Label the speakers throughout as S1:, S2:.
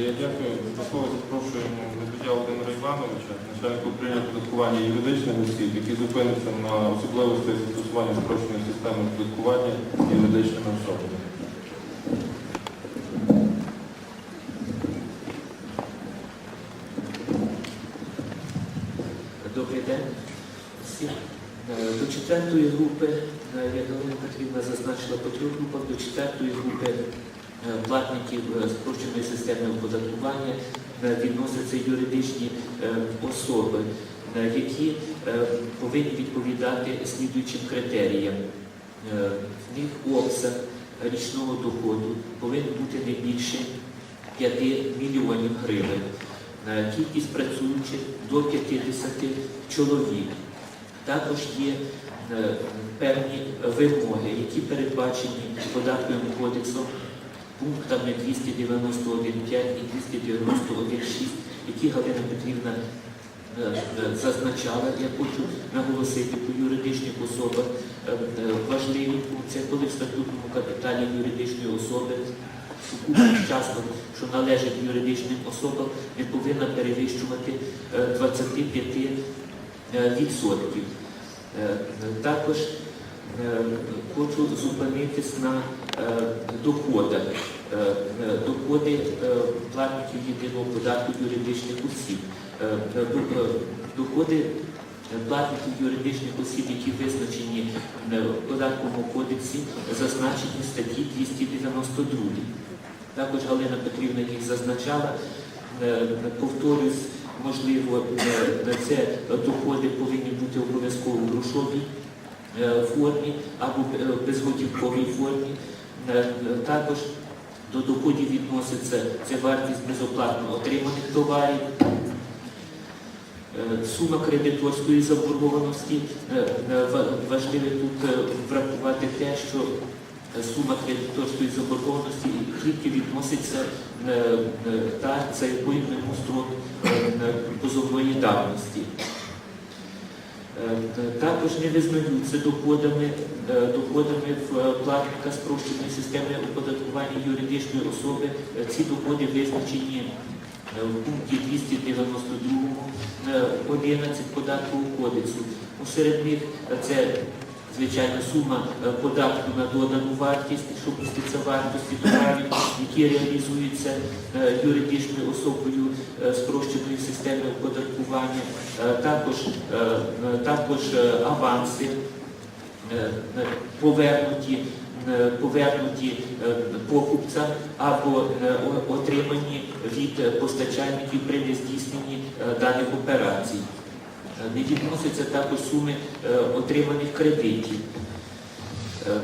S1: Я дякую. До запрошуємо Медведя Володимира Івановича, начальника управління оподаткування юридичних осіб, який зупиниться на особливості застосування спрощеної системи оподаткування юридичними особами.
S2: Добрий день всім. Е, До четвертої групи, як Галина Петрівна зазначила по трьох групах, до четвертої групи платників е, спрощеної системи оподаткування е, відносяться юридичні е, особи, е, які е, повинні відповідати слідуючим критеріям. Е, В обсяг річного доходу повинен бути не більше 5 мільйонів гривень. Е, Кількість працюючих до 50 чоловік. Також є е, певні вимоги, які передбачені податковим кодексом пунктами 291.5 і 291.6, які Галина Петрівна е, е, зазначала. Я хочу наголосити по юридичних особах е, важливі пункти, коли в статутному капіталі юридичної особи сукупність часток, що належить юридичним особам, не повинна перевищувати е, 25 е, відсотків. Також хочу зупинитись на доходах. Е, е, Доходи е, платників єдиного податку юридичних осіб. Е, е, до- е, Доходи е, платників юридичних осіб, які визначені е, в податковому кодексі, зазначені в статті 292. Також Галина Петрівна їх зазначала. Е, Повторюсь, можливо, е, це доходи повинні бути обов'язково в грошовій е, формі або е, безготівковій формі. Е, Також до доходів відноситься це вартість безоплатно отриманих товарів, Е, сума кредиторської заборгованості. Е, Важливо тут врахувати те, що сума кредиторської заборгованості тільки відноситься та за якою йому строк позовної давності. Е, Також не визнаються доходами, е, доходами платника спрощеної системи оподаткування юридичної особи. Е, Ці доходи визначені в пункті 292 е, 11 податкового кодексу. Серед них це звичайно сума е, податку на додану вартість, що міститься в вартості товарів, які реалізуються е, юридичною особою е, спрощеної системи оподаткування, також, також аванси повернуті, повернуті покупцям або отримані від постачальників при нездійсненні даних операцій. Е, Не відносяться також суми е, отриманих кредитів. Е,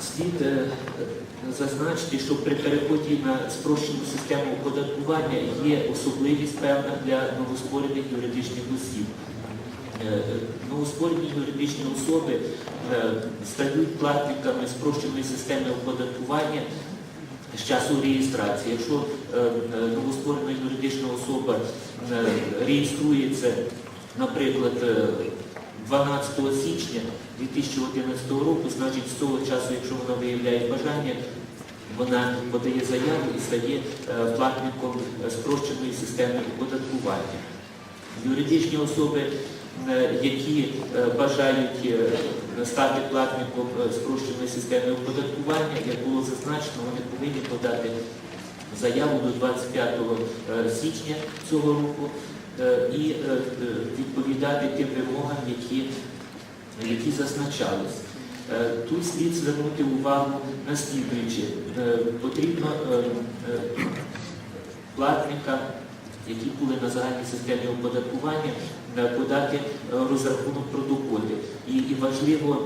S2: Слід зазначити, що при переході на спрощену систему оподаткування є особливість певна для новостворених юридичних осіб. Новостворені юридичні особи стають платниками спрощеної системи оподаткування з часу реєстрації. Якщо новостворена юридична особа реєструється, наприклад, е, 12 січня 2011 року, значить з того часу, якщо вона виявляє бажання, вона подає заяву і стає е, платником е, спрощеної системи оподаткування. Юридичні особи, е, які е, бажають е, стати платником е, спрощеної системи оподаткування, як було зазначено, вони повинні подати заяву до 25 е, січня цього року е, і е, е, відповідати тим вимогам, які, які зазначались. Е, Тут слід звернути увагу на слідуюче. Е, Потрібно е, е, платника, які були на загальній системі оподаткування, е, подати е, розрахунок про доходи. І, і важливо,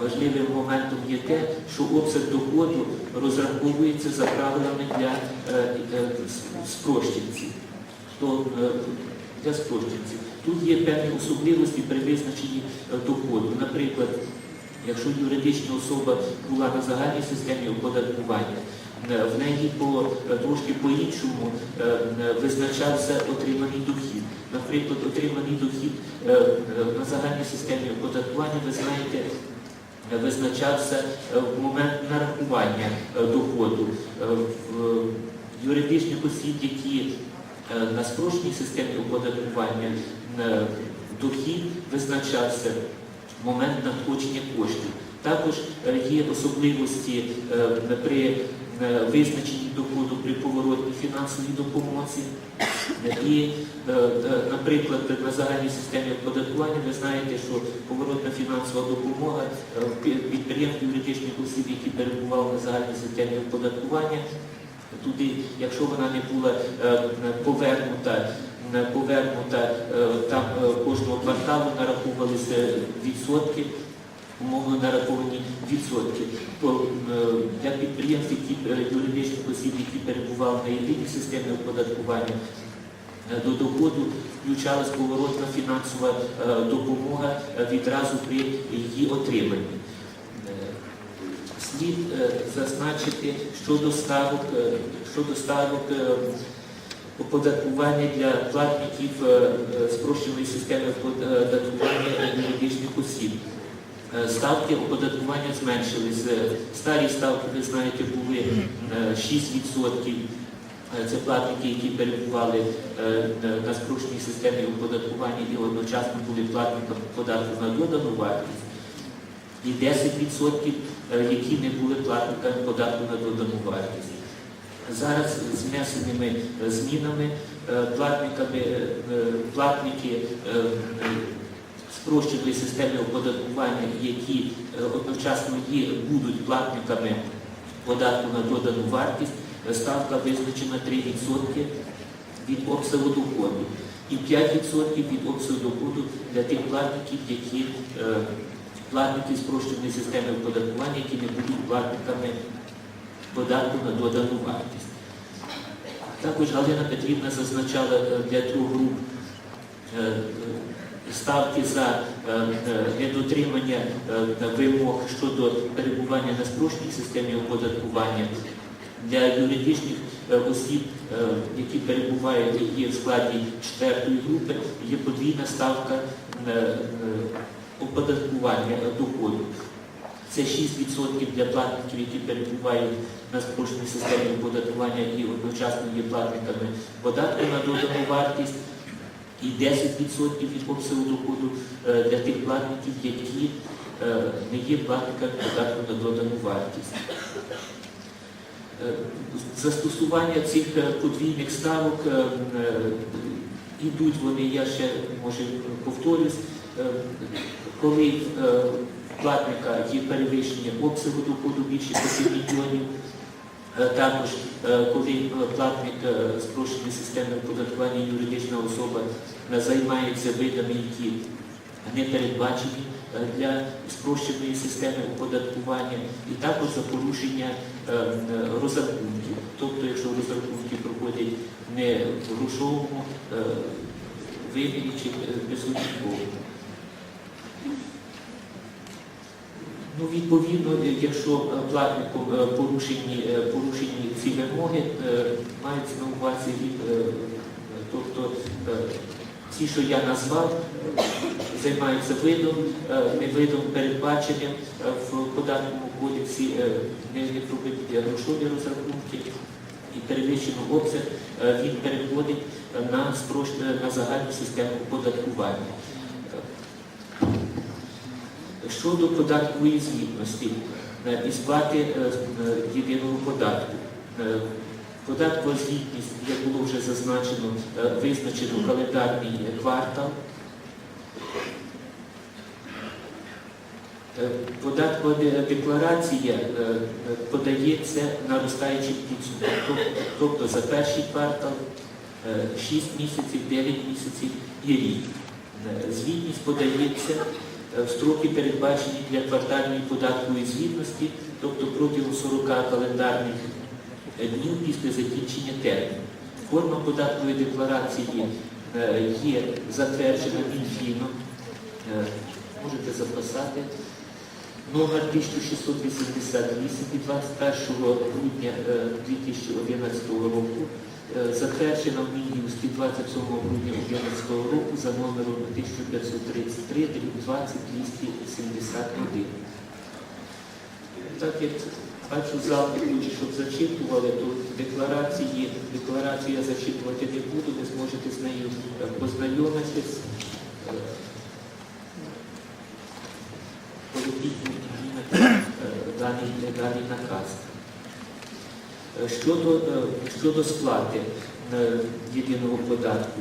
S2: важливим моментом є те, що обсяг доходу розраховується за правилами для е, е, спрощенців. То, е, для спрощенців. Тут є певні особливості при визначенні е, доходу. Наприклад, якщо юридична особа була на загальній системі оподаткування, е, в неї по, трошки по-іншому визначався отриманий дохід. Наприклад, отриманий дохід на загальній системі оподаткування, ви знаєте, визначався в момент нарахування доходу. В- юридичних осіб, які на спрощеній системі оподаткування е, дохід визначався момент надходження коштів. Також е, є особливості е, при е, визначенні доходу при поворотній фінансовій допомозі. І, е, е, наприклад, на загальній системі оподаткування ви знаєте, що поворотна фінансова допомога е, пі- підприємств юридичних осіб, які перебували на загальній системі оподаткування, туди, якщо вона не була е, повернута, повернута е, там е, кожного кварталу нараховувалися відсотки, умовно нараховані відсотки. Е, Для підприємств, які е, юридичних осіб, які перебували на єдиній системі оподаткування, е, до доходу включалась поворотна фінансова е, допомога е, відразу при її отриманні. Слід е, зазначити щодо ставок, е, щодо ставок е, оподаткування для платників спрощеної системи оподаткування юридичних осіб. Ставки оподаткування зменшились. Старі ставки, ви знаєте, були е, 6%. Е, Це платники, які перебували на спрощеній системі оподаткування і одночасно були платниками податку на додану вартість. І 10%, е, які не були платниками податку на додану вартість. Зараз з внесеними е, змінами е, платниками, платники спрощеної системи оподаткування, які одночасно є, будуть платниками податку на додану вартість, ставка визначена 3% від обсягу доходу і 5% від обсягу доходу для тих платників, які платники спрощеної системи оподаткування, які не будуть платниками податку на додану вартість. Також Галина Петрівна зазначала е, для трьох груп е, е, ставки за недотримання вимог щодо перебування на спрощеній системі оподаткування для юридичних осіб, які перебувають і є в складі четвертої групи, є подвійна ставка оподаткування доходу. Це 6% для платників, які перебувають на спрощеній системі оподаткування і одночасно є платниками податку на додану вартість, і 10% від обсягу доходу е, для тих платників, які е, не є платниками податку на додану вартість. Е, Застосування цих подвійних ставок ідуть вони, я ще може повторюсь, коли е, платника є перевищення обсягу доходу більше 5 мільйонів. Е, Також, е, коли е, платник е, спрощеної системи оподаткування юридична особа е, займається видами, які не передбачені е, для спрощеної системи оподаткування, і також за порушення е, е, розрахунків. Тобто, якщо розрахунки проходять не в грошовому е, вимірі чи е, безготівковому. Ну, відповідно, е, якщо платником е, порушені, е, порушені ці вимоги, мається на увазі, від, тобто ті, що я назвав, займаються видом, не видом передбаченням е, в податковому кодексі, не, проведені грошові розрахунки і перевищено обсяг, він переходить на, на загальну систему оподаткування. Щодо податкової звітності е, і сплати е, е, єдиного податку. Податкова звітність, як було вже зазначено, визначено календарний квартал. Податкова декларація подається наростаючим підсумком, тобто за перший квартал, 6 місяців, 9 місяців і рік. Звітність подається строки передбачені для квартальної податкової звітності, тобто протягом 40 календарних е, днів після закінчення терміну. Форма податкової декларації е, є затверджена Мінфіном. Е, Можете записати. Номер 1688 від 21 грудня е, 2011 року е, затверджена в Мін'юсті 27 грудня 2011 року за номером 1533 20 271. Так як бачу не щоб зачитували, то декларації. Декларацію я зачитувати не буду, ви зможете з нею е, познайомитись. Е, Полетіть е, даний, даний наказ. Е, Щодо, е, щодо сплати е, єдиного податку.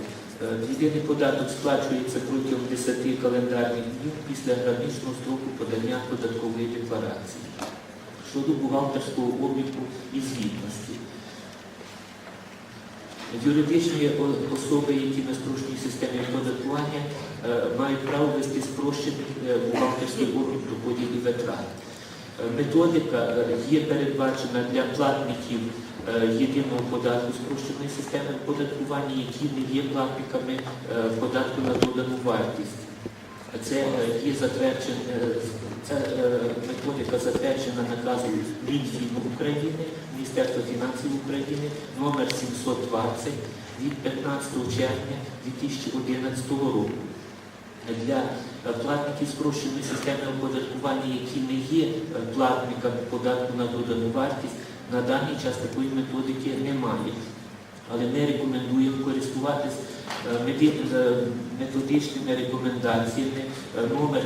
S2: Єдиний податок сплачується протягом 10 календарних днів після граничного строку подання податкової декларації. Щодо бухгалтерського обліку і звітності. Юридичні особи, які на спрощеній системі оподаткування, мають право вести спрощений бухгалтерський облік доходів і витрат. Е, Методика е, є передбачена для платників е, єдиного податку спрощеної системи оподаткування, які не є платниками податку на додану вартість. Це є ця методика затверджена наказом Мінфіну України, Міністерства фінансів України номер 720 від 15 червня 2011 року. Для е, платників спрощеної системи оподаткування, які не є е, платниками податку на додану вартість, на даний час такої методики немає. Але ми рекомендуємо користуватись е, методичними рекомендаціями, номер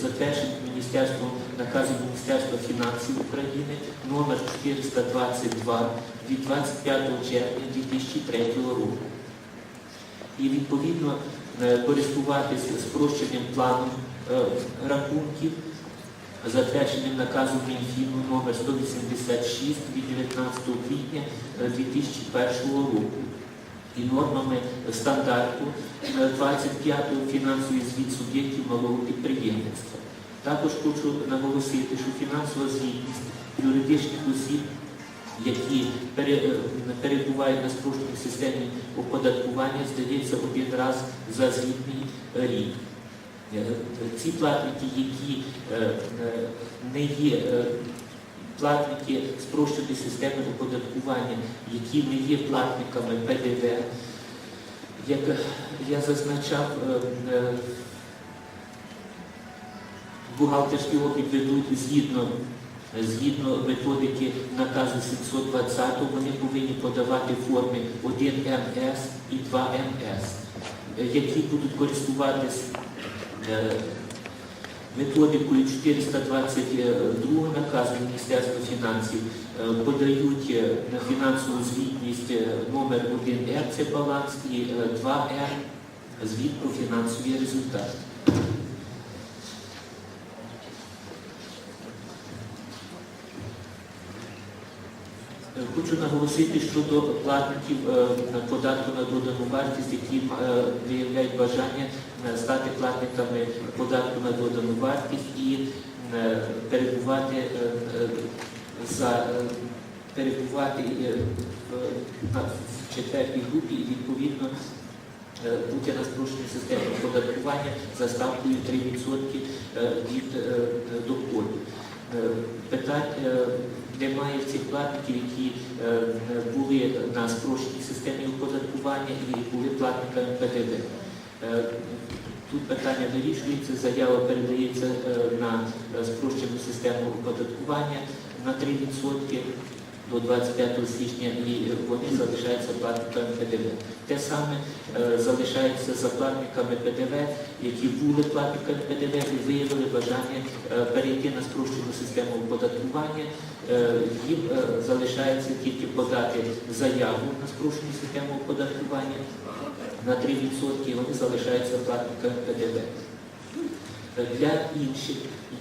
S2: затверджений Міністерством наказом Міністерства фінансів України, номер 422 від 25 червня 2003 року. І відповідно користуватися спрощеним планом е, рахунків, затвердженим наказом Мінфіну номер 186 від 19 квітня е, 2001 року і нормами стандарту е, 25-го фінансовий звіт суб'єктів малого підприємництва. Також хочу наголосити, що фінансова звітність юридичних осіб, які перебувають на спрощеній системі оподаткування, здається один раз за звітний рік. Е, Ці платники, які е, е, не є платники спрощеної системи оподаткування, які не є платниками ПДВ, як я зазначав, бухгалтерський облік ведуть згідно, згідно методики наказу 720, вони повинні подавати форми 1МС і 2МС, е, які будуть користуватись е, методикою 422 наказу Міністерства фінансів е, подають е, на фінансову звітність номер 1Р, це баланс, і е, 2Р звіт про фінансові результати. Хочу наголосити щодо платників е, податку на додану вартість, які е, виявляють бажання е, стати платниками податку на додану вартість і перебувати за перебувати в- четвертій групі і відповідно бути на спрощеній системі оподаткування за ставкою 3% е, від доходу. Питань немає в цих платників, які е, були на спрощеній системі оподаткування і були платниками ПДВ. Е, Тут питання вирішується, заява передається е, на спрощену систему оподаткування на 3% до 25 січня і вони залишаються платниками ПДВ. Те саме е, залишається за платниками ПДВ, які були платниками ПДВ і виявили бажання е, перейти на спрощену систему оподаткування. Е, Їм е, залишається тільки подати заяву на спрощену систему оподаткування на 3% і вони залишаються платниками ПДВ. Для інших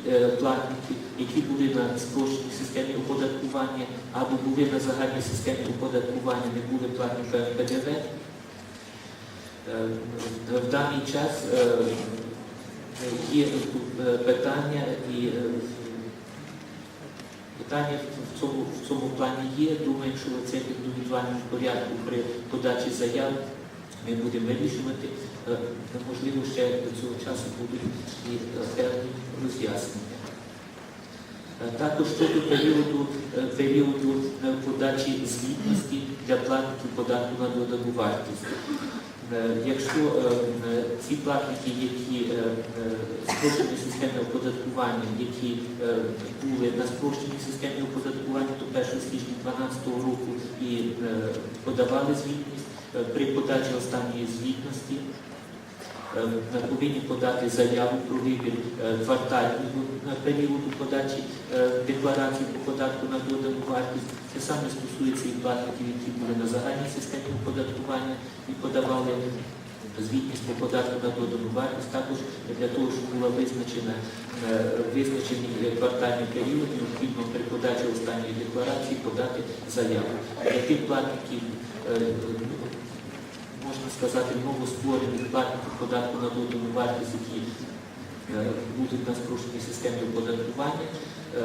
S2: е, платників, які були на спрощеній системі оподаткування або були на загальній системі оподаткування, не були платниками ПДВ, е, в даний час е, є питання і е, питання в цьому, в цьому плані є. Думаю, що це в порядку при подачі заяв ми будемо вирішувати. Можливо, ще до цього часу будуть і певні роз'яснення. Е, Також щодо періоду, е, періоду е, подачі звітності для платників податку на додану вартість. Якщо ці платники, які спрощені системи оподаткування, які були на спрощеній системі оподаткування до 1 січня 2012 року і подавали звітність, при подачі останньої звітності повинні подати заяву про вибір е, квартального е, періоду подачі е, декларації по податку на додану вартість. Це саме стосується і платників, які були на загальній системі оподаткування і подавали звітність по податку на додану вартість. Також для того, щоб була визначена е, визначений е, квартальний період, необхідно при подачі останньої декларації подати заяву. Для тих платників е, ну, можна сказати, новостворених платників податку на додану вартість, які е, будуть на спрощеній системі оподаткування, е,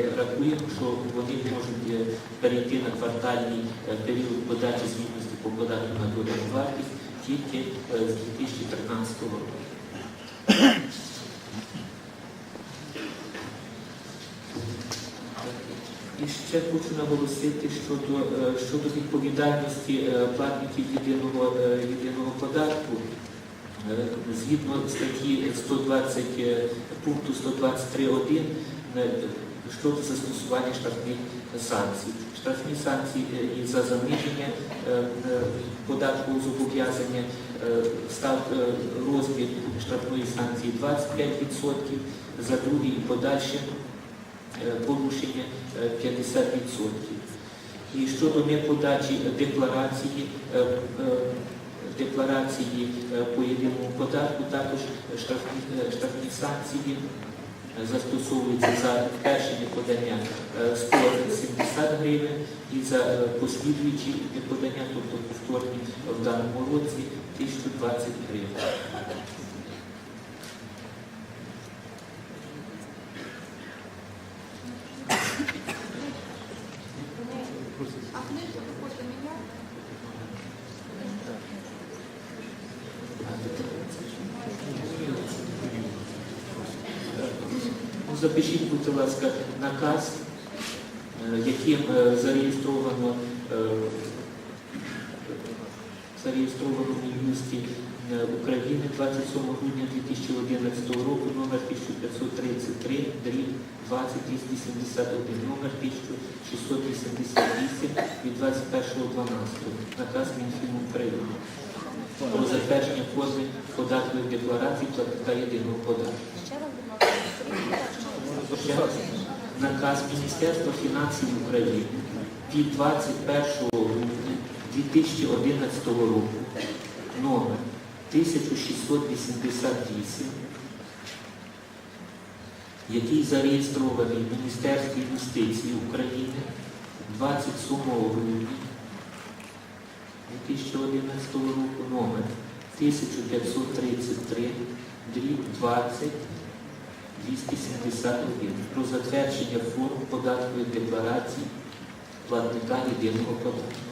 S2: е, рахуємо, що вони можуть перейти на квартальний період подачі звітності по податку на додану вартість тільки з 2013 року. І ще хочу наголосити щодо, е, щодо відповідальності е, платників єдиного, е, єдиного податку. Згідно статті 120 е, пункту 123.1 е, щодо застосування штрафних санкцій. Штрафні санкції і за заниження податкового зобов'язання став розмір штрафної санкції 25%, за другий і подальше порушення е, 50%. І щодо неподачі декларації, е, е, декларації е, по єдиному податку, також штрафні, е, штрафні санкції е, застосовуються за перше неподання е, 170 гривень і за е, послідуючі неподання, тобто повторні в даному році 1020 гривень. Запишіть, будь ласка, наказ, е, яким е, зареєстровано е, зареєстровано в Мін'юсті е, України 27 грудня 2011 року номер 1533 дріб 20271, номер 1688 від 21.12. Наказ Мінфіну України про затвердження форми податкових декларацій платника єдиного податку. Раз. Наказ Міністерства фінансів України від 21 грудня 2011 року номер 1688, який зареєстрований в Міністерстві юстиції України 27 грудня 2011 року номер 1533 дріб 20 271 про затвердження форм податкових декларацій платника єдиного податку.